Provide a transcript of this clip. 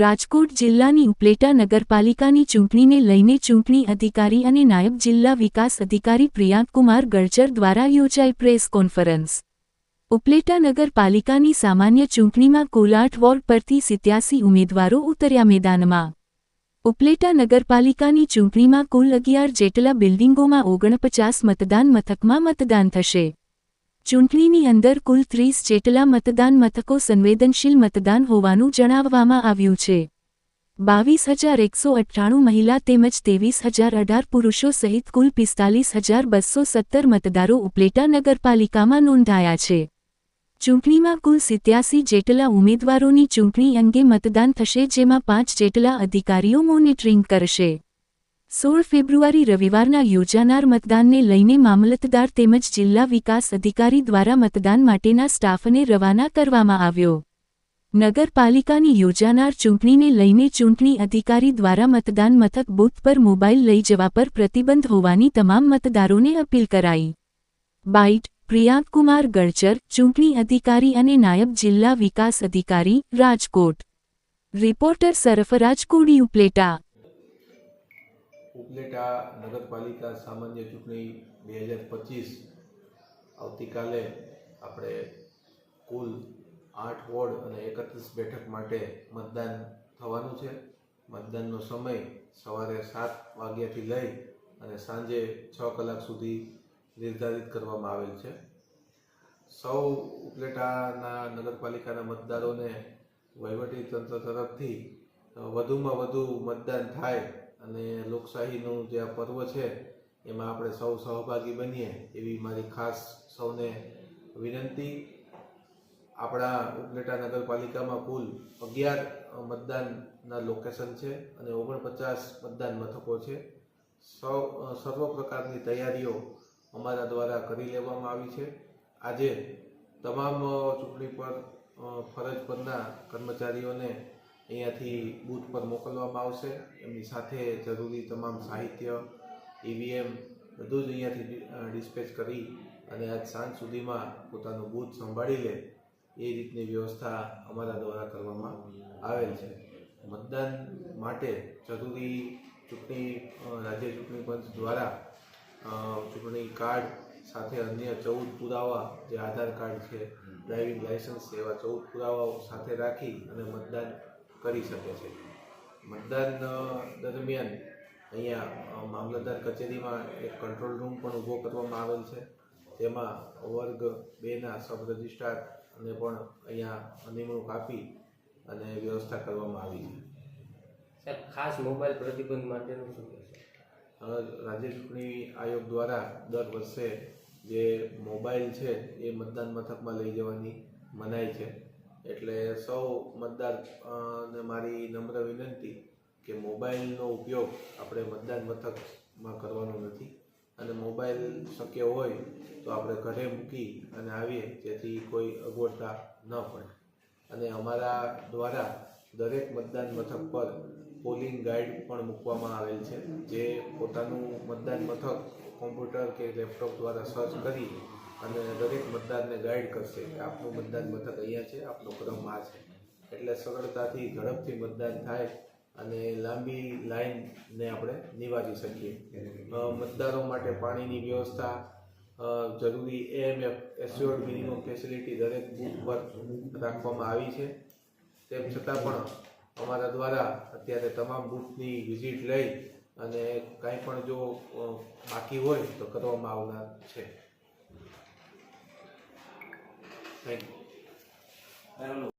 રાજકોટ જિલ્લાની ઉપલેટા નગરપાલિકાની ચૂંટણીને લઈને ચૂંટણી અધિકારી અને નાયબ જિલ્લા વિકાસ અધિકારી પ્રિયાંકુમાર ગળચર દ્વારા યોજાઈ પ્રેસ કોન્ફરન્સ. ઉપલેટા નગરપાલિકાની સામાન્ય ચૂંટણીમાં કુલ આઠ વોર્ડ પરથી સિત્યાસી ઉમેદવારો ઉતર્યા મેદાનમાં. ઉપલેટા નગરપાલિકાની ચૂંટણીમાં કુલ અગિયાર જેટલા બિલ્ડિંગોમાં ઓગણપચાસ મતદાન મથકમાં મતદાન થશે. ચૂંટણીની અંદર કુલ ત્રીસ જેટલા મતદાન મથકો સંવેદનશીલ મતદાન હોવાનું જણાવવામાં આવ્યું છે. બાવીસ હજાર એકસો અઠ્ઠાણું મહિલા તેમજ ત્રેવીસ હજાર અઢાર પુરુષો સહિત કુલ પિસ્તાલીસ હજાર બસો સત્તર મતદારો ઉપલેટા નગરપાલિકામાં નોંધાયા છે. ચૂંટણીમાં કુલ સિત્યાસી જેટલા ઉમેદવારોની ચૂંટણી અંગે મતદાન થશે જેમાં પાંચ જેટલા અધિકારીઓ મોનિટરિંગ કરશે. સોળ ફેબ્રુઆરી રવિવારના યોજાનાર મતદાનને લઈને મામલતદાર તેમજ જિલ્લા વિકાસ અધિકારી દ્વારા મતદાન માટેના સ્ટાફને રવાના કરવામાં આવ્યો. નગરપાલિકાની યોજાનાર ચૂંટણીને લઈને ચૂંટણી અધિકારી દ્વારા મતદાન મથક બૂથ પર મોબાઈલ લઈ જવા પર પ્રતિબંધ હોવાની તમામ મતદારોને અપીલ કરાઈ. બાઇટ પ્રિયાંકુમાર ગળચર, ચૂંટણી અધિકારી અને નાયબ જિલ્લા વિકાસ અધિકારી, રાજકોટ. રિપોર્ટર સરફરાજ કોડી ઉપલેટા નગરપાલિકા સામાન્ય ચૂંટણી બે હજાર પચીસ આવતીકાલે આપણે કુલ આઠ વોર્ડ અને એકત્રીસ બેઠક માટે મતદાન થવાનું છે. મતદાનનો સમય સવારે સાત વાગ્યાથી લઈ અને સાંજે છ કલાક સુધી નિર્ધારિત કરવામાં આવેલ છે. સૌ ઉપલેટાના નગરપાલિકાના મતદારોને વહીવટી તંત્ર તરફથી વધુમાં વધુ મતદાન થાય અને લોકશાહીનું જે આ પર્વ છે, એમાં આપણે સૌ સહભાગી બનીએ એવી મારી ખાસ સૌને વિનંતી. આપણા ઉપલેટા નગરપાલિકામાં કુલ અગિયાર મતદાનના લોકેશન છે અને ઓગણપચાસ મતદાન મથકો છે. સૌ, સર્વ પ્રકારની તૈયારીઓ અમારા દ્વારા કરી લેવામાં આવી છે. આજે તમામ ચૂંટણી પર ફરજ પરના કર્મચારીઓને અહીંયાથી બૂથ પર મોકલવામાં આવશે. એમની સાથે જરૂરી તમામ સાહિત્ય, ઈવીએમ બધું જ અહીંયાથી ડિસ્પેચ કરી અને આજ સાંજ સુધીમાં પોતાનું બૂથ સંભાળી લે. એ રીતની વ્યવસ્થા અમારા દ્વારા કરવામાં આવેલ છે. મતદાન માટે જરૂરી ચૂંટણી રાજ્ય ચૂંટણી પંચ દ્વારા ચૂંટણી કાર્ડ સાથે અન્ય ચૌદ પુરાવા જે આધાર કાર્ડ છે, ડ્રાઇવિંગ લાયસન્સ એવા ચૌદ પુરાવાઓ સાથે રાખી અને મતદાન કરી શકે છે. મતદાન દરમિયાન અહીંયા મામલતદાર કચેરીમાં એક કંટ્રોલ રૂમ પણ ઊભો કરવામાં આવેલ છે. તેમાં વર્ગ બેના સબ રજિસ્ટ્રારને પણ અહીંયા નિમણૂક આપી અને વ્યવસ્થા કરવામાં આવી છે. સર ખાસ મોબાઈલ પ્રતિબંધ માટેનું શું રાજ્ય ચૂંટણી આયોગ દ્વારા દર વર્ષે જે મોબાઈલ છે એ મતદાન મથકમાં લઈ જવાની મનાઈ છે. એટલે સૌ મતદાર ને મારી નમ્ર વિનંતી કે મોબાઈલનો ઉપયોગ આપણે મતદાન મથકમાં કરવાનો નથી. અને મોબાઈલ શક્ય હોય તો આપણે ઘરે મૂકી અને આવીએ, જેથી કોઈ અગવડતા ન પડે. અને અમારા દ્વારા દરેક મતદાન મથક પર પોલિંગ ગાઈડ પણ મૂકવામાં આવેલ છે, જે પોતાનું મતદાન મથક કોમ્પ્યુટર કે લેપટોપ દ્વારા સર્ચ કરી અને દરેક મતદારને ગાઈડ કરશે કે આપનું મતદાન મથક અહીંયા છે, આપનો ક્રમ આ છે. એટલે સરળતાથી ઝડપથી મતદાન થાય અને લાંબી લાઈનને આપણે નિવારી શકીએ. મતદારો માટે પાણીની વ્યવસ્થા જરૂરી એએમએફ એસ્યોર્ડ મિનિમમ ફેસિલિટી દરેક બૂથ પર રાખવામાં આવી છે. તેમ છતાં પણ અમારા દ્વારા અત્યારે તમામ બૂથની વિઝિટ લઈ અને કાંઈ પણ જો બાકી હોય તો કરવામાં આવનાર છે. 可以还有